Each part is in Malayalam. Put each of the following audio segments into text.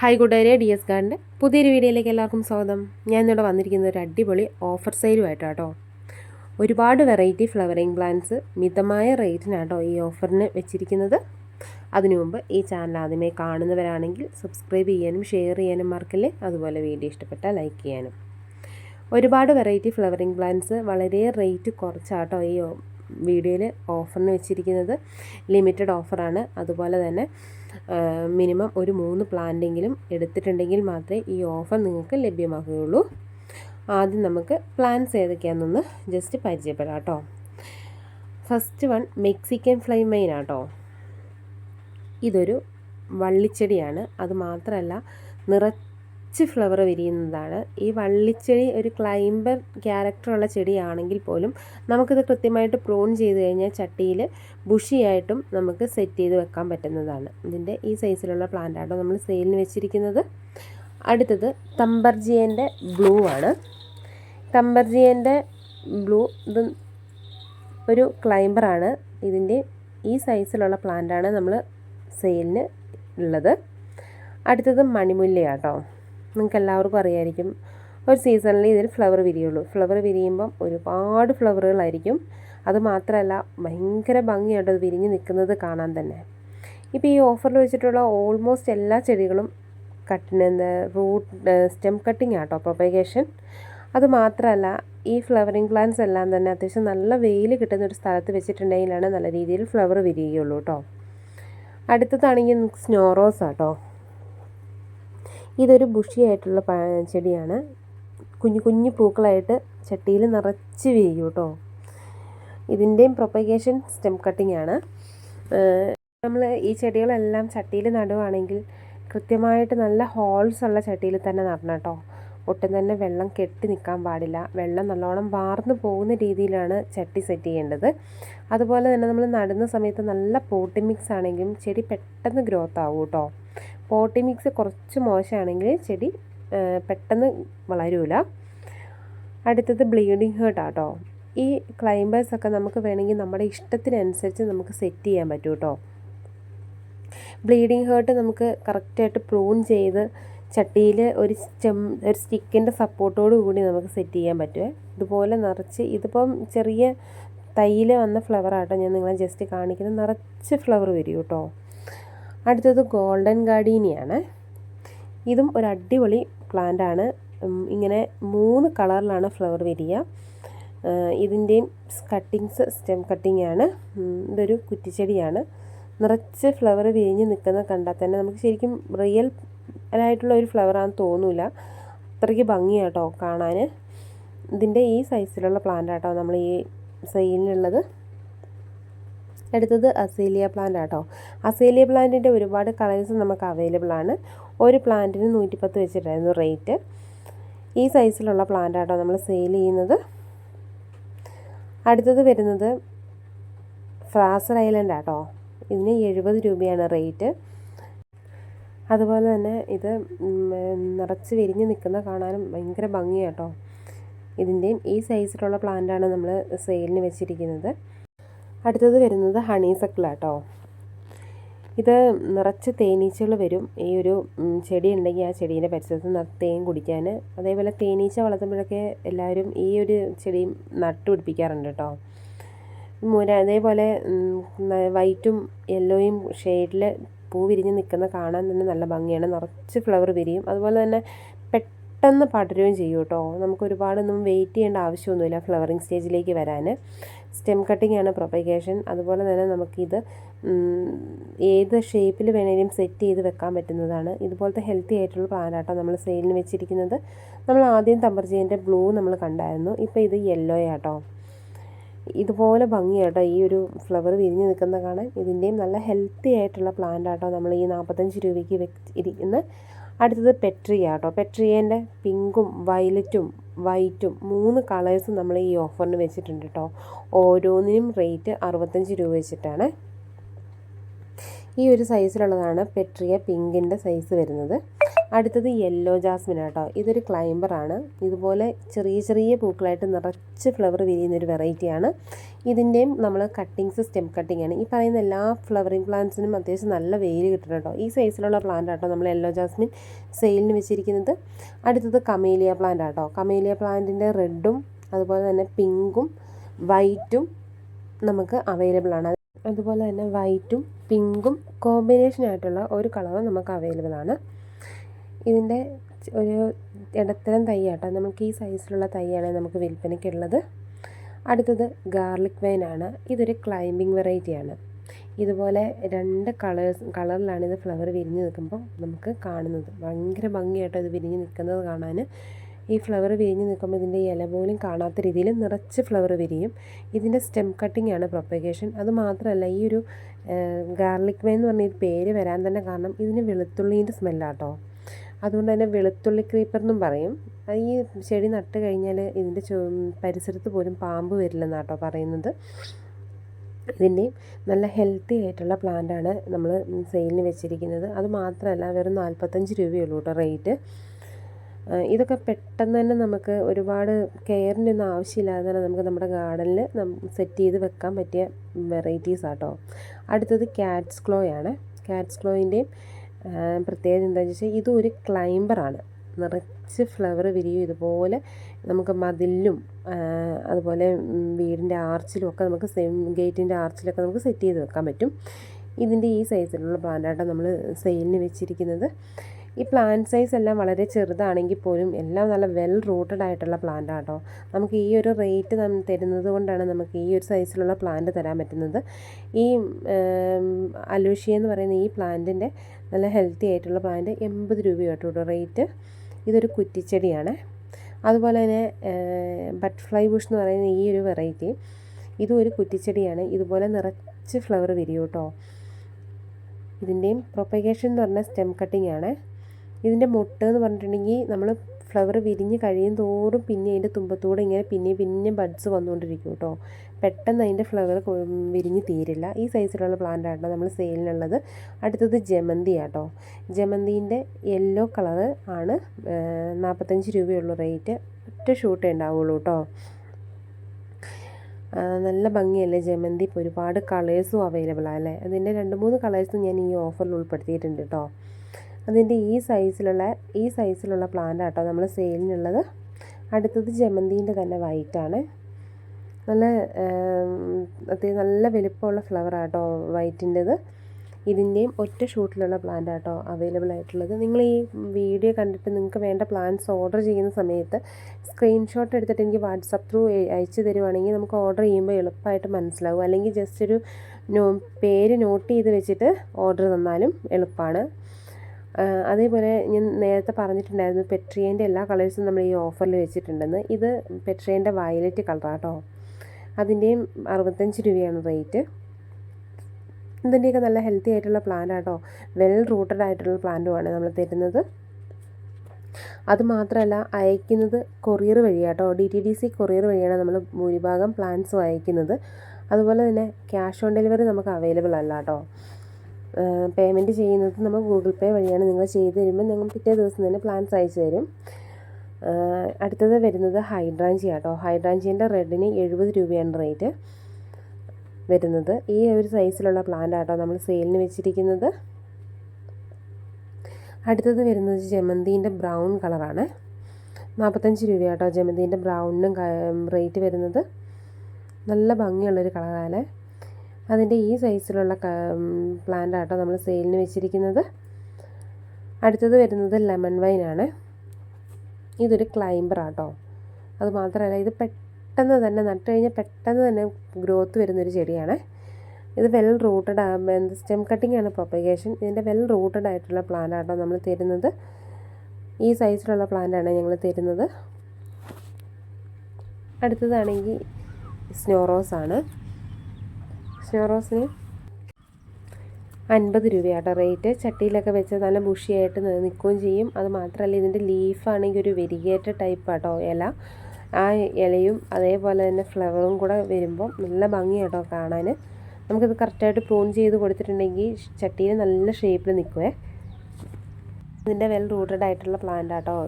ഹായ് കൂട്ടുകാരെ ഡി എസ് ഗാർഡിന്റെ പുതിയൊരു വീഡിയോയിലേക്ക് എല്ലാവർക്കും സ്വാഗതം. ഞാൻ ഇന്നിവിടെ വന്നിരിക്കുന്ന ഒരു അടിപൊളി ഓഫർ സെയിലുമായിട്ടാട്ടോ ഒരുപാട് വെറൈറ്റി ഫ്ലവറിങ് പ്ലാന്റ്സ് മിതമായ റേറ്റിനാട്ടോ ഈ ഓഫറിന് വെച്ചിരിക്കുന്നത്. അതിനു മുമ്പ് ഈ ചാനൽ ആദ്യമേ കാണുന്നവരാണെങ്കിൽ സബ്സ്ക്രൈബ് ചെയ്യാനും ഷെയർ ചെയ്യാനും മറക്കല്ലേ? അതുപോലെ വീഡിയോ ഇഷ്ടപ്പെട്ടാൽ ലൈക്ക് ചെയ്യാനും. ഒരുപാട് വെറൈറ്റി ഫ്ലവറിങ് പ്ലാന്റ്സ് വളരെ റേറ്റ് കുറച്ചാട്ടോ ഈ വീഡിയോയിൽ ഓഫറിന് വെച്ചിരിക്കുന്നത് ലിമിറ്റഡ് ഓഫറാണ്. അതുപോലെ തന്നെ മിനിമം ഒരു മൂന്ന് പ്ലാന്റെങ്കിലും എടുത്തിട്ടുണ്ടെങ്കിൽ മാത്രമേ ഈ ഓഫർ നിങ്ങൾക്ക് ലഭ്യമാകുകയുള്ളൂ. ആദ്യം നമുക്ക് പ്ലാൻസ് ഏതൊക്കെയാണെന്നൊന്ന് ജസ്റ്റ് പരിചയപ്പെടാം കേട്ടോ. ഫസ്റ്റ് വൺ മെക്സിക്കൻ ഫ്ലൈമൈൻ ആട്ടോ. ഇതൊരു വള്ളിച്ചെടിയാണ്. അത് മാത്രമല്ല നിറച്ച് ഫ്ലവർ വിരിയുന്നതാണ്. ഈ വള്ളിച്ചെടി ഒരു ക്ലൈംബർ ക്യാരക്ടറുള്ള ചെടിയാണെങ്കിൽ പോലും നമുക്കിത് കൃത്യമായിട്ട് പ്രൂൺ ചെയ്ത് കഴിഞ്ഞാൽ ചട്ടിയിൽ ബുഷിയായിട്ടും നമുക്ക് സെറ്റ് ചെയ്ത് വെക്കാൻ പറ്റുന്നതാണ്. ഇതിന്റെ ഈ സൈസിലുള്ള പ്ലാന്റാണ് നമ്മൾ സെയിലിന് വെച്ചിരിക്കുന്നത്. അടുത്തത് തമ്പർജിയന്റെ ബ്ലൂ ആണ്. തമ്പർജിയന്റെ ബ്ലൂ ഇത് ഒരു ക്ലൈംബറാണ് ഇതിന്റെ ഈ സൈസിലുള്ള പ്ലാന്റാണ് നമ്മൾ സെയിലിന് ഉള്ളത്. അടുത്തത് മണിമുല്ലയാട്ടോ. നിങ്ങൾക്ക് എല്ലാവർക്കും അറിയായിരിക്കും. ഒരു സീസണിൽ ഇതിൽ ഫ്ലവർ വിരിയുള്ളൂ. ഫ്ലവർ വിരിയുമ്പം ഒരുപാട് ഫ്ലവറുകളായിരിക്കും. അത് മാത്രമല്ല ഭയങ്കര ഭംഗിയായിട്ട് അത് വിരിഞ്ഞ് നിൽക്കുന്നത് കാണാൻ തന്നെ. ഇപ്പോൾ ഈ ഓഫറിൽ വെച്ചിട്ടുള്ള ഓൾമോസ്റ്റ് എല്ലാ ചെടികളും കട്ടിന് റൂട്ട് സ്റ്റെം കട്ടിങ് ആട്ടോ പ്രൊപ്പഗേഷൻ അത് മാത്രമല്ല ഈ ഫ്ലവറിങ് പ്ലാന്റ്സ് എല്ലാം തന്നെ അത്യാവശ്യം നല്ല വെയിൽ കിട്ടുന്ന ഒരു സ്ഥലത്ത് വെച്ചിട്ടുണ്ടെങ്കിലാണ് നല്ല രീതിയിൽ ഫ്ലവർ വിരിയുകയുള്ളൂ കേട്ടോ. അടുത്തതാണെങ്കിൽ സ്നോ റോസ് ആട്ടോ. ഇതൊരു ബുഷിയായിട്ടുള്ള ചെടിയാണ്. കുഞ്ഞു കുഞ്ഞു പൂക്കളായിട്ട് ചട്ടിയിൽ നിറച്ച് വീഴും കേട്ടോ. ഇതിന്റെയും പ്രൊപ്പഗേഷൻ സ്റ്റെം കട്ടിംഗ് ആണ്. നമ്മൾ ഈ ചെടികളെല്ലാം ചട്ടിയിൽ നടുവാണെങ്കിൽ കൃത്യമായിട്ട് നല്ല ഹോൾസ് ഉള്ള ചട്ടിയിൽ തന്നെ നടണം കേട്ടോ. ഒട്ടും തന്നെ വെള്ളം കെട്ടി നിൽക്കാൻ പാടില്ല. വെള്ളം നല്ലോണം വാർന്നു പോകുന്ന രീതിയിലാണ് ചട്ടി സെറ്റ് ചെയ്യേണ്ടത്. അതുപോലെ തന്നെ നമ്മൾ നടുന്ന സമയത്ത് നല്ല പോട്ടി മിക്സ് ആണെങ്കിലും ചെടി പെട്ടെന്ന് ഗ്രോത്ത് ആവും കേട്ടോ. പോട്ടി മിക്സ് കുറച്ച് മോശമാണെങ്കിൽ ചെടി പെട്ടെന്ന് വളരൂല. അടുത്തത് ബ്ലീഡിങ് ഹേർട്ട് ആട്ടോ. ഈ ക്ലൈംബേഴ്സൊക്കെ നമുക്ക് വേണമെങ്കിൽ നമ്മുടെ ഇഷ്ടത്തിനനുസരിച്ച് നമുക്ക് സെറ്റ് ചെയ്യാൻ പറ്റും കേട്ടോ ബ്ലീഡിങ് ഹേർട്ട് നമുക്ക് കറക്റ്റായിട്ട് പ്രൂൺ ചെയ്ത് ചട്ടിയിൽ ഒരു ചെം ഒരു സ്റ്റിക്കിന്റെ സപ്പോർട്ടോട് കൂടി നമുക്ക് സെറ്റ് ചെയ്യാൻ പറ്റുമേ ഇതുപോലെ നിറച്ച് ഇതിപ്പം ചെറിയ തൈയിൽ വന്ന ഫ്ലവറാട്ടോ ഞാൻ നിങ്ങളെ ജസ്റ്റ് കാണിക്കുന്നത്. നിറച്ച് ഫ്ലവർ വരും കേട്ടോ അടുത്തത് ഗോൾഡൻ ഗാർഡീനിയാണ്. ഇതും ഒരു അടിപൊളി പ്ലാന്റ് ആണ്. ഇങ്ങനെ മൂന്ന് കളറിലാണ് ഫ്ലവർ വരിക. ഇതിന്റെയും കട്ടിങ്സ് സ്റ്റെം കട്ടിങ് ആണ്. ഇതൊരു കുറ്റിച്ചെടിയാണ്. നിറച്ച് ഫ്ലവർ വിരിഞ്ഞ് നിൽക്കുന്നത് കണ്ടാൽ തന്നെ നമുക്ക് ശരിക്കും റിയൽ ആയിട്ടുള്ള ഒരു ഫ്ലവറാണെന്ന് തോന്നില്ല അത്രയ്ക്ക് ഭംഗിയാട്ടോ കാണാൻ ഇതിന്റെ ഈ സൈസിലുള്ള പ്ലാന്റ് ആട്ടോ നമ്മൾ ഈ സെയിലിനുള്ളത് അടുത്തത് അസേലിയ പ്ലാന്റ് ആട്ടോ. അസേലിയ പ്ലാന്റിന്റെ ഒരുപാട് കളേഴ്സ് നമുക്ക് അവൈലബിൾ ആണ്. ഒരു പ്ലാന്റിന് നൂറ്റിപ്പത്ത് വെച്ചിട്ടായിരുന്നു റേറ്റ് ഈ സൈസിലുള്ള പ്ലാന്റ് ആട്ടോ നമ്മൾ സെയിൽ ചെയ്യുന്നത്. അടുത്തത് വരുന്നത് ഫ്രാസർ ഐലൻഡ് ആട്ടോ. ഇതിന് എഴുപത് രൂപയാണ് റേറ്റ് അതുപോലെ തന്നെ ഇത് നിറച്ച് വിരിഞ്ഞ് നിൽക്കുന്ന കാണാനും ഭയങ്കര ഭംഗിയാട്ടോ. ഇതിന്റെയും ഈ സൈസിലുള്ള പ്ലാന്റാണ് നമ്മൾ സെയിലിന് വെച്ചിരിക്കുന്നത്. അടുത്തത് വരുന്നത് ഹണി കേട്ടോ ഇത് നിറച്ച് തേനീച്ചകൾ വരും. ഈ ഒരു ചെടി ഉണ്ടെങ്കിൽ ആ ചെടീന്റെ പരിസരത്ത് തേൻ കുടിക്കാൻ. അതേപോലെ തേനീച്ച വളർത്തുമ്പോഴൊക്കെ എല്ലാവരും ഈ ഒരു ചെടിയും നട്ടുപിടിപ്പിക്കാറുണ്ട് കേട്ടോ. മുര അതേപോലെ വൈറ്റും യെല്ലോയും ഷെയ്ഡിൽ പൂ വിരിഞ്ഞ് നിൽക്കുന്ന കാണാൻ തന്നെ നല്ല ഭംഗിയാണ്. നിറച്ച് ഫ്ലവർ വിരിയും. അതുപോലെ തന്നെ പെട്ടെന്ന് പടരുകയും ചെയ്യും കേട്ടോ. നമുക്ക് ഒരുപാടൊന്നും വെയിറ്റ് ചെയ്യേണ്ട ആവശ്യമൊന്നുമില്ല ഫ്ലവറിങ് സ്റ്റേജിലേക്ക് വരാൻ. സ്റ്റെം കട്ടിംഗ് ആണ് പ്രൊപ്പഗേഷൻ. അതുപോലെ തന്നെ നമുക്കിത് ഏത് ഷേപ്പിൽ വേണേലും സെറ്റ് ചെയ്ത് വെക്കാൻ പറ്റുന്നതാണ്. ഇതുപോലത്തെ ഹെൽത്തി ആയിട്ടുള്ള പ്ലാന്റാട്ടോ നമ്മൾ സെയിലിന് വെച്ചിരിക്കുന്നത്. നമ്മൾ ആദ്യം തമ്പർജീന്റെ ബ്ലൂ നമ്മൾ കണ്ടായിരുന്നു. ഇപ്പോൾ ഇത് യെല്ലോ ആട്ടോ ഇതുപോലെ ഭംഗിയാട്ടോ ഈ ഒരു ഫ്ലവർ വിരിഞ്ഞ് നിൽക്കുന്ന കാണാൻ. ഇതിന്റെയും നല്ല ഹെൽത്തി ആയിട്ടുള്ള പ്ലാന്റ് ആട്ടോ നമ്മൾ ഈ നാൽപ്പത്തഞ്ച് രൂപയ്ക്ക് ഇരിക്കുന്ന അടുത്തത് പെട്രിയ കേട്ടോ. പെട്രിയേന്റെ പിങ്കും വയലറ്റും വൈറ്റും മൂന്ന് കളേഴ്സും നമ്മൾ ഈ ഓഫറിന് വെച്ചിട്ടുണ്ട് കേട്ടോ. ഓരോന്നിനും റേറ്റ് അറുപത്തഞ്ച് രൂപ വെച്ചിട്ടാണ്. ഈ ഒരു സൈസിലുള്ളതാണ് പെട്രിയ പിങ്കിന്റെ സൈസ് വരുന്നത്. അടുത്തത് യെല്ലോ ജാസ്മിൻ ആട്ടോ. ഇതൊരു ക്ലൈംബറാണ് ഇതുപോലെ ചെറിയ ചെറിയ പൂക്കളായിട്ട് നിറച്ച് ഫ്ലവർ വിരിയുന്ന ഒരു വെറൈറ്റിയാണ് ഇതിന്റെയും നമ്മൾ കട്ടിങ്സ് സ്റ്റെം കട്ടിംഗ് ആണ്. ഈ പറയുന്ന എല്ലാ ഫ്ലവറിങ് പ്ലാന്റ്സിനും അത്യാവശ്യം നല്ല വെയിൽ കിട്ടണം കേട്ടോ. ഈ സൈസിലുള്ള പ്ലാന്റ് ആട്ടോ നമ്മൾ യെല്ലോ ജാസ്മിൻ സെയിലിന് വെച്ചിരിക്കുന്നത്. അടുത്തത് കമേലിയ പ്ലാന്റ് ആട്ടോ. കമേലിയ പ്ലാന്റിന്റെ റെഡും അതുപോലെ തന്നെ പിങ്കും വൈറ്റും നമുക്ക് അവൈലബിൾ ആണ്. അതുപോലെ തന്നെ വൈറ്റും പിങ്കും കോമ്പിനേഷൻ ആയിട്ടുള്ള ഒരു കളറും നമുക്ക് അവൈലബിൾ ആണ്. ഇതിന്റെ ഒരു ഇടത്തരം തൈയാട്ടോ. നമുക്ക് ഈ സൈസിലുള്ള തൈയാണ് നമുക്ക് വിൽപ്പനയ്ക്കുള്ളത്. അടുത്തത് ഗാർലിക് വൈനാണ് ഇതൊരു ക്ലൈമ്പിംഗ് വെറൈറ്റിയാണ് ഇതുപോലെ രണ്ട് കളേഴ്സ് കളറിലാണ് ഇത് ഫ്ലവർ വിരിഞ്ഞ് നിൽക്കുമ്പോൾ നമുക്ക് കാണുന്നത്. ഭയങ്കര ഭംഗിയായിട്ട് ഇത് വിരിഞ്ഞ് നിൽക്കുന്നത് കാണാൻ. ഈ ഫ്ലവർ വിരിഞ്ഞ് നിൽക്കുമ്പോൾ ഇതിന്റെ ഇല പോലും കാണാത്ത രീതിയിൽ നിറച്ച് ഫ്ലവർ വിരിയും. ഇതിന്റെ സ്റ്റെം കട്ടിംഗ് ആണ് പ്രൊപ്പഗേഷൻ അത് മാത്രമല്ല ഈ ഒരു ഗാർലിക് വൈൻ എന്ന് പറഞ്ഞ പേര് വരാൻ തന്നെ കാരണം ഇതിന് വെളുത്തുള്ളീന്റെ സ്മെല്ലാട്ടോ അതുകൊണ്ട് തന്നെ വെളുത്തുള്ളി ക്രീപ്പർ എന്നും പറയും. ഈ ചെടി നട്ട് കഴിഞ്ഞാൽ ഇതിന്റെ പരിസരത്ത് പോലും പാമ്പ് വരില്ലെന്നാട്ടോ പറയുന്നത്. ഇതിന്റെയും നല്ല ഹെൽത്തി ആയിട്ടുള്ള പ്ലാന്റാണ് നമ്മൾ സെയിലിന് വെച്ചിരിക്കുന്നത്. അത് മാത്രമല്ല വെറും നാൽപ്പത്തഞ്ച് രൂപയുള്ളൂ കേട്ടോ റേറ്റ് ഇതൊക്കെ പെട്ടെന്ന് തന്നെ നമുക്ക് ഒരുപാട് കെയറിന്റെ ഒന്നും ആവശ്യമില്ലാതെ തന്നെ നമുക്ക് നമ്മുടെ ഗാർഡനിൽ സെറ്റ് ചെയ്ത് വെക്കാൻ പറ്റിയ വെറൈറ്റീസ് ആട്ടോ അടുത്തത് ക്യാറ്റ്സ് ക്ലോയാണ് ക്യാറ്റ്സ് ക്ലോയിന്റെയും പ്രത്യേകത എന്താണെന്ന് വെച്ചാൽ ഇതൊരു ക്ലൈംബറാണ് നിറച്ച് ഫ്ലവർ വിരിയും ഇതുപോലെ നമുക്ക് മതിലും അതുപോലെ വീടിന്റെ ആർച്ചിലും ഒക്കെ നമുക്ക് സെയിം ഗേറ്റിന്റെ ആർച്ചിലൊക്കെ നമുക്ക് സെറ്റ് ചെയ്ത് വെക്കാൻ പറ്റും. ഇതിന്റെ ഈ സൈസിലുള്ള പ്ലാന്റായിട്ടാണ് നമ്മൾ സെയിലിന് വെച്ചിരിക്കുന്നത്. ഈ പ്ലാന്റ് സൈസ് എല്ലാം വളരെ ചെറുതാണെങ്കിൽ പോലും എല്ലാം നല്ല വെൽ റൂട്ടഡ് ആയിട്ടുള്ള പ്ലാന്റ് ആട്ടോ. നമുക്ക് ഈ ഒരു റേറ്റ് തരുന്നത് കൊണ്ടാണ് നമുക്ക് ഈ ഒരു സൈസിലുള്ള പ്ലാന്റ് തരാൻ പറ്റുന്നത്. ഈ അലൂഷ്യ എന്ന് പറയുന്ന ഈ പ്ലാന്റിന്റെ നല്ല ഹെൽത്തി ആയിട്ടുള്ള പ്ലാന്റ് എൺപത് രൂപയാട്ടോ റേറ്റ് ഇതൊരു കുറ്റിച്ചെടിയാണ്. അതുപോലെ തന്നെ ബട്ടർഫ്ലൈ ബുഷ് എന്ന് പറയുന്ന ഈ ഒരു വെറൈറ്റി ഇതും ഒരു കുറ്റിച്ചെടിയാണ്. ഇതുപോലെ നിറച്ച് ഫ്ലവർ വിരിയും കേട്ടോ ഇതിന്റെയും പ്രൊപ്പഗേഷൻ എന്ന് പറഞ്ഞാൽ സ്റ്റെം കട്ടിംഗ് ആണ്. ഇതിന്റെ മുട്ട എന്ന് പറഞ്ഞിട്ടുണ്ടെങ്കിൽ നമ്മൾ ഫ്ലവർ വിരിഞ്ഞ് കഴിയും തോറും പിന്നെ അതിന്റെ തുമ്പത്തൂടെ ഇങ്ങനെ പിന്നെ പിന്നെ ബഡ്സ് വന്നുകൊണ്ടിരിക്കും കേട്ടോ. പെട്ടെന്ന് അതിന്റെ ഫ്ലവർ വിരിഞ്ഞ് തീരില്ല. ഈ സൈസിലുള്ള പ്ലാന്റ് ആട്ടോ നമ്മൾ സെയിലിനുള്ളത് അടുത്തത് ജമന്തി ആട്ടോ. ജമന്തിന്റെ യെല്ലോ കളർ ആണ് നാൽപ്പത്തഞ്ച് രൂപയുള്ള റേറ്റ് ഒറ്റ ഷൂട്ടേ ഉണ്ടാവുള്ളൂ കേട്ടോ. നല്ല ഭംഗിയല്ലേ ജമന്തി? ഇപ്പോൾ ഒരുപാട് കളേഴ്സും അവൈലബിൾ ആണല്ലേ അതിന്റെ രണ്ട് മൂന്ന് കളേഴ്സും ഞാൻ ഈ ഓഫറിൽ ഉൾപ്പെടുത്തിയിട്ടുണ്ട് കേട്ടോ. അതിന്റെ ഈ സൈസിലുള്ള ഈ സൈസിലുള്ള പ്ലാന്റ് ആട്ടോ നമ്മൾ സെയിലിനുള്ളത് അടുത്തത് ജമന്തിന്റെ തന്നെ വൈറ്റാണ് നല്ല അത്യാവശ്യം നല്ല വലിപ്പമുള്ള ഫ്ലവർ ആട്ടോ വൈറ്റിന്റെത് ഇതിന്റെയും ഒറ്റ ഷൂട്ടിലുള്ള പ്ലാന്റ് ആട്ടോ അവൈലബിൾ ആയിട്ടുള്ളത്. നിങ്ങൾ ഈ വീഡിയോ കണ്ടിട്ട് നിങ്ങൾക്ക് വേണ്ട പ്ലാന്റ്സ് ഓർഡർ ചെയ്യുന്ന സമയത്ത് സ്ക്രീൻഷോട്ട് എടുത്തിട്ട് എനിക്ക് വാട്സപ്പ് ത്രൂ അയച്ചു തരുവാണെങ്കിൽ നമുക്ക് ഓർഡർ ചെയ്യുമ്പോൾ എളുപ്പമായിട്ട് മനസ്സിലാവും. അല്ലെങ്കിൽ ജസ്റ്റ് ഒരു പേര് നോട്ട് ചെയ്ത് വെച്ചിട്ട് ഓർഡർ തന്നാലും എളുപ്പമാണ് അതേപോലെ ഞാൻ നേരത്തെ പറഞ്ഞിട്ടുണ്ടായിരുന്നു പെട്രിയേന്റെ എല്ലാ കളേഴ്സും നമ്മൾ ഈ ഓഫറിൽ വെച്ചിട്ടുണ്ടെന്ന്. ഇത് പെട്രിയേന്റെ വയലറ്റ് കളറാട്ടോ. അതിന്റെയും അറുപത്തഞ്ച് രൂപയാണ് റേറ്റ്. ഇതിന്റെയൊക്കെ നല്ല ഹെൽത്തി ആയിട്ടുള്ള പ്ലാന്റ് ആട്ടോ വെൽ റൂട്ടഡ് ആയിട്ടുള്ള പ്ലാന്റുമാണ് നമ്മൾ തരുന്നത്. അതുമാത്രമല്ല അയക്കുന്നത് courier വഴിയാട്ടോ. D T D C courier വഴിയാണ് നമ്മൾ ഭൂരിഭാഗം പ്ലാന്റ്സും അയക്കുന്നത്. അതുപോലെ തന്നെ ക്യാഷ് ഓൺ ഡെലിവറി നമുക്ക് അവൈലബിൾ അല്ല കേട്ടോ പേയ്മെന്റ് ചെയ്യുന്നത് നമ്മൾ ഗൂഗിൾ പേ വഴിയാണ് നിങ്ങൾ ചെയ്ത് തരുമ്പോൾ നിങ്ങൾ പിറ്റേ ദിവസം തന്നെ പ്ലാൻസ് അയച്ചു തരും. അടുത്തത് വരുന്നത് ഹൈഡ്രാഞ്ചി ആട്ടോ ഹൈഡ്രാഞ്ചിന്റെ റെഡിന് എഴുപത് രൂപയാണ് റേറ്റ് വരുന്നത്. ഈ ഒരു സൈസിലുള്ള പ്ലാന്റ് ആട്ടോ നമ്മൾ സെയിലിന് വെച്ചിരിക്കുന്നത്. അടുത്തത് വരുന്നത് ജമന്തീന്റെ ബ്രൗൺ കളറാണ് നാൽപ്പത്തഞ്ച് രൂപയാട്ടോ ജമന്തീന്റെ ബ്രൗണിനും റേറ്റ് വരുന്നത്. നല്ല ഭംഗിയുള്ളൊരു കളറാണ് അതിന്റെ ഈ സൈസിലുള്ള പ്ലാന്റ് ആട്ടോ നമ്മൾ സെയിലിന് വെച്ചിരിക്കുന്നത്. അടുത്തത് വരുന്നത് ലെമൺ വൈൻ ആണ് ഇതൊരു ക്ലൈംബർ ആട്ടോ അത് മാത്രമല്ല ഇത് പെട്ടെന്ന് തന്നെ നട്ട് കഴിഞ്ഞാൽ പെട്ടെന്ന് തന്നെ ഗ്രോത്ത് വരുന്നൊരു ചെടിയാണ്. ഇത് വെൽ റൂട്ടഡ് സ്റ്റെം കട്ടിംഗ് ആണ് പ്രൊപ്പഗേഷൻ. ഇതിന്റെ വെൽ റൂട്ടഡ് ആയിട്ടുള്ള പ്ലാന്റ് ആട്ടോ നമ്മൾ തരുന്നത്. ഈ സൈസിലുള്ള പ്ലാന്റാണ് ഞങ്ങൾ തരുന്നത്. അടുത്തതാണെങ്കിൽ സ്നോറോസ് ആണ് സ്നോറോസിന് അൻപത് രൂപയാട്ടോ റേറ്റ് ചട്ടിയിലൊക്കെ വെച്ച് നല്ല ബുഷിയായിട്ട് നിൽക്കുകയും ചെയ്യും. അത് മാത്രമല്ല ഇതിന്റെ ലീഫാണെങ്കിൽ ഒരു വെരിഗേറ്റഡ് ടൈപ്പാട്ടോ ഇല. ആ ഇലയും അതേപോലെ തന്നെ ഫ്ലവറും കൂടെ വരുമ്പോൾ നല്ല ഭംഗിയാട്ടോ കാണാൻ. നമുക്കിത് കറക്റ്റായിട്ട് പ്രൂൺ ചെയ്ത് കൊടുത്തിട്ടുണ്ടെങ്കിൽ ചട്ടിയിൽ നല്ല ഷേപ്പിൽ നിൽക്കുവേ. ഇതിന്റെ വെൽ റൂട്ടഡ് ആയിട്ടുള്ള പ്ലാന്റ് ആട്ടോ.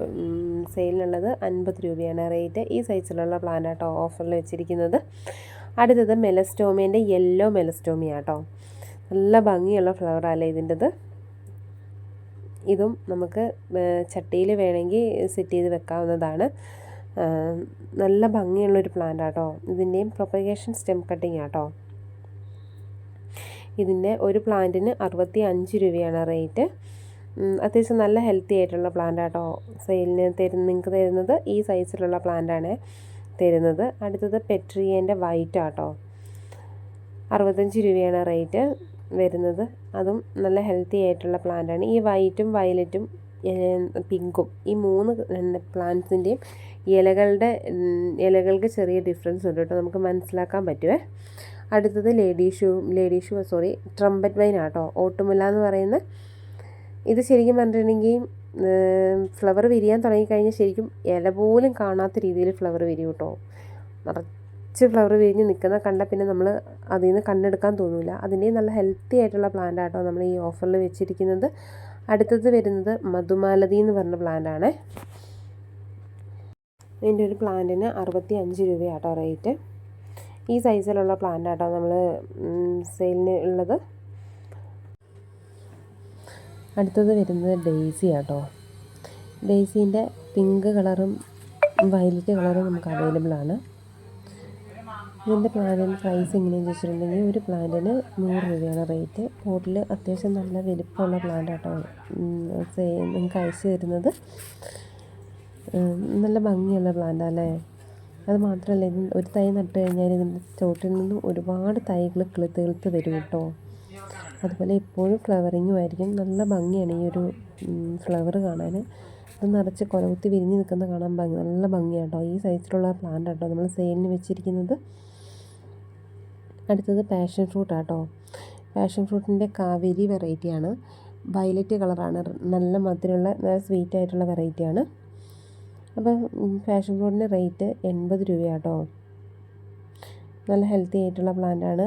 സെയിലിനുള്ളത് അൻപത് രൂപയാണ് റേറ്റ് ഈ സൈസിലുള്ള പ്ലാന്റ് ആട്ടോ ഓഫറിൽ വെച്ചിരിക്കുന്നത്. അടുത്തത് മെലസ്റ്റോമേന്റെ യെല്ലോ മെലസ്റ്റോമിയാട്ടോ നല്ല ഭംഗിയുള്ള ഫ്ലവറല്ലേ ഇതിന്റെത്? ഇതും നമുക്ക് ചട്ടിയിൽ വേണമെങ്കിൽ സെറ്റ് ചെയ്ത് വെക്കാവുന്നതാണ്. നല്ല ഭംഗിയുള്ളൊരു പ്ലാന്റ് ആട്ടോ. ഇതിന്റെയും പ്രൊപ്പഗേഷൻ സ്റ്റെം കട്ടിങ് ആട്ടോ. ഇതിന്റെ ഒരു പ്ലാന്റിന് അറുപത്തി അഞ്ച് രൂപയാണ് റേറ്റ് അത്യാവശ്യം നല്ല ഹെൽത്തി ആയിട്ടുള്ള പ്ലാന്റ് ആട്ടോ. സെയിലിന് തരുന്ന നിങ്ങൾക്ക് തരുന്നത് ഈ സൈസിലുള്ള പ്ലാന്റാണ് തരുന്നത്. അടുത്തത് പെട്രിയേന്റെ വൈറ്റ് ആട്ടോ. അറുപത്തഞ്ച് രൂപയാണ് റേറ്റ് വരുന്നത്. അതും നല്ല ഹെൽത്തി ആയിട്ടുള്ള പ്ലാന്റാണ് ഈ വൈറ്റും വയലറ്റും പിങ്കും ഈ മൂന്ന് പ്ലാന്റ്സിന്റെയും ഇലകളുടെ ഇലകൾക്ക് ചെറിയ ഡിഫറൻസ് ഉണ്ട് കേട്ടോ. നമുക്ക് മനസ്സിലാക്കാൻ പറ്റുമേ അടുത്തത് lady shoe lady shoe sorry trumpet vine ആട്ടോ. ഓട്ടുമുല്ല എന്ന് പറയുന്ന ഇത് ശരിക്കും പറഞ്ഞിട്ടുണ്ടെങ്കിൽ ഫ്ലവർ വിരിയാൻ തുടങ്ങിക്കഴിഞ്ഞാൽ ശരിക്കും ഇല പോലും കാണാത്ത രീതിയിൽ ഫ്ലവർ വിരിയും കേട്ടോ. നിറച്ച് ഫ്ലവർ വിരിഞ്ഞ് നിൽക്കുന്ന കണ്ട പിന്നെ നമ്മൾ അതിൽ നിന്ന് കണ്ണെടുക്കാൻ തോന്നില്ല അതിന്റെ നല്ല ഹെൽത്തി ആയിട്ടുള്ള പ്ലാന്റ് ആട്ടോ നമ്മൾ ഈ ഓഫറിൽ വെച്ചിരിക്കുന്നത്. അടുത്തത് വരുന്നത് മധുമാലതി എന്ന് പറഞ്ഞ പ്ലാന്റ് ആണ്. ഇതിന്റെ ഒരു പ്ലാന്റിന് അറുപത്തി അഞ്ച് രൂപയാട്ടോ റേറ്റ് ഈ സൈസിലുള്ള പ്ലാന്റ് ആട്ടോ നമ്മൾ സെയിലിന് ഉള്ളത്. അടുത്തത് വരുന്നത് ഡെയ്സി ആട്ടോ. ഡെയ്സീന്റെ പിങ്ക് കളറും വയലറ്റ് കളറും നമുക്ക് അവൈലബിൾ ആണ്. ഇതിന്റെ പ്ലാന്റിന് പ്രൈസ് എങ്ങനെയാണെന്ന് വെച്ചിട്ടുണ്ടെങ്കിൽ ഒരു പ്ലാന്റിന് നൂറ് രൂപയാണ് റേറ്റ്. പോട്ടിൽ അത്യാവശ്യം നല്ല വലിപ്പമുള്ള പ്ലാന്റ് ആട്ടോ നിങ്ങൾക്ക് അയച്ചു തരുന്നത്. നല്ല ഭംഗിയുള്ള പ്ലാന്റ് അല്ലേ അത് മാത്രമല്ല ഇത് ഒരു തൈ നട്ട് കഴിഞ്ഞാൽ ഇതിന്റെ ചോട്ടിൽ നിന്നും ഒരുപാട് തൈകൾ കിളുത്ത് കിളുത്ത് വരും കേട്ടോ. അതുപോലെ എപ്പോഴും ഫ്ലവറിങ്ങും ആയിരിക്കും. നല്ല ഭംഗിയാണ് ഈ ഒരു ഫ്ലവർ കാണാൻ. ഇത് നിറച്ച് കൊലകുത്തി വിരിഞ്ഞ് നിൽക്കുന്ന കാണാൻ ഭംഗി നല്ല ഭംഗിയാണ് കേട്ടോ ഈ സൈസിലുള്ള പ്ലാന്റ് കേട്ടോ നമ്മൾ സെയിലിന് വെച്ചിരിക്കുന്നത്. അടുത്തത് പാഷൻ ഫ്രൂട്ട് ആട്ടോ പാഷൻ ഫ്രൂട്ടിന്റെ കാവേരി വെറൈറ്റിയാണ്. വയലറ്റ് കളറാണ്. നല്ല മധുരമുള്ള നല്ല സ്വീറ്റ് ആയിട്ടുള്ള വെറൈറ്റിയാണ് അപ്പോൾ പാഷൻ ഫ്രൂട്ടിന്റെ റേറ്റ് എൺപത് രൂപയാട്ടോ. നല്ല ഹെൽത്തി ആയിട്ടുള്ള പ്ലാന്റാണ്.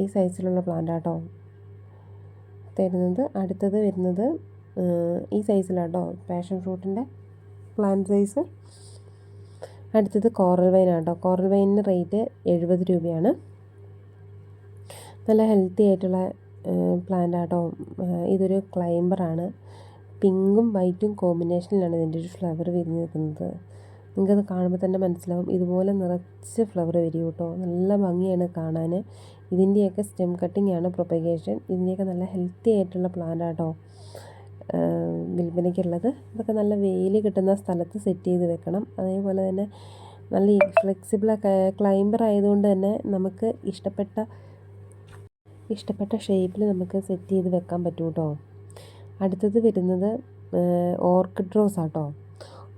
ഈ സൈസിലുള്ള പ്ലാന്റാട്ടോ. തരുന്നത് അടുത്തത് വരുന്നത് ഈ സൈസിലാട്ടോ. പാഷൻ ഫ്രൂട്ടിന്റെ പ്ലാന്റ് സൈസ്. അടുത്തത് കോറൽ വൈൻ ആട്ടോ കോറൽ വൈനിന്റെ റേറ്റ് എഴുപത് രൂപയാണ്. നല്ല ഹെൽത്തി ആയിട്ടുള്ള പ്ലാന്റ് ആട്ടോ ഇതൊരു ക്ലൈംബറാണ്. പിങ്കും വൈറ്റും കോമ്പിനേഷനിലാണ് ഇതിന്റെ ഒരു ഫ്ലവർ വിരിഞ്ഞ് നിൽക്കുന്നത് നിങ്ങൾക്കത് കാണുമ്പോൾ തന്നെ മനസ്സിലാവും. ഇതുപോലെ നിറച്ച് ഫ്ലവർ വരും കേട്ടോ നല്ല ഭംഗിയാണ് കാണാൻ ഇതിന്റെയൊക്കെ സ്റ്റെം കട്ടിംഗ് ആണ് പ്രൊപ്പഗേഷൻ ഇതിന്റെയൊക്കെ നല്ല ഹെൽത്തി ആയിട്ടുള്ള പ്ലാന്റ് ആട്ടോ. വിൽപ്പനയ്ക്കുള്ളത്. ഇതൊക്കെ നല്ല വെയിൽ കിട്ടുന്ന സ്ഥലത്ത് സെറ്റ് ചെയ്ത് വെക്കണം. അതേപോലെ തന്നെ നല്ല ഫ്ലെക്സിബിൾ ക്ലൈംബർ ആയതുകൊണ്ട് തന്നെ നമുക്ക് ഇഷ്ടപ്പെട്ട ഇഷ്ടപ്പെട്ട ഷേപ്പിൽ നമുക്ക് സെറ്റ് ചെയ്ത് വെക്കാൻ പറ്റും കേട്ടോ അടുത്തത് വരുന്നത് ഓർക്കിഡ് റോസ് ആട്ടോ.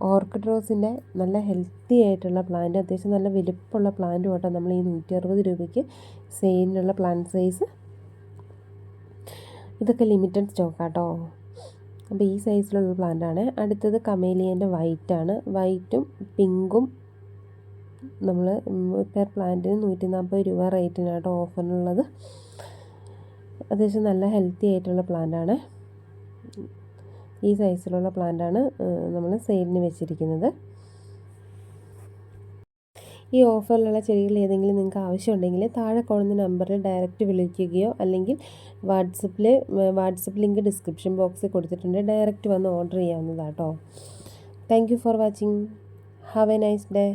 ഓർക്കിഡ് റോസിന്റെ നല്ല ഹെൽത്തി ആയിട്ടുള്ള പ്ലാന്റ് അത്യാവശ്യം നല്ല വലുപ്പമുള്ള പ്ലാന്റ് കേട്ടോ നമ്മൾ ഈ നൂറ്റി അറുപത് രൂപയ്ക്ക് സെയിലിനുള്ള പ്ലാന്റ് സൈസ് ഇതൊക്കെ ലിമിറ്റഡ് സ്റ്റോക്കാട്ടോ അപ്പോൾ ഈ സൈസിലുള്ള പ്ലാന്റ് ആണ്. അടുത്തത് കമേലിയന്റെ വൈറ്റ് ആണ്. വൈറ്റും പിങ്കും നമ്മൾ പെർ പ്ലാന്റിന് നൂറ്റി നാൽപ്പത് രൂപ റേറ്റിനാട്ടോ ഓഫറിനുള്ളത് അത്യാവശ്യം നല്ല ഹെൽത്തി ആയിട്ടുള്ള പ്ലാന്റ് ആണ്. ഈ സൈസിലുള്ള പ്ലാന്റാണ് നമ്മൾ സെയിലിന് വെച്ചിരിക്കുന്നത്. ഈ ഓഫറിലുള്ള ചെടികൾ ഏതെങ്കിലും നിങ്ങൾക്ക് ആവശ്യമുണ്ടെങ്കിൽ താഴെ കാണുന്ന നമ്പറിൽ ഡയറക്റ്റ് വിളിക്കുകയോ അല്ലെങ്കിൽ വാട്സപ്പിൽ വാട്സപ്പ് ലിങ്ക് ഡിസ്ക്രിപ്ഷൻ ബോക്സിൽ കൊടുത്തിട്ടുണ്ട്. ഡയറക്റ്റ് വന്ന് order ചെയ്യാവുന്നതാട്ടോ. Thank you for watching have a nice day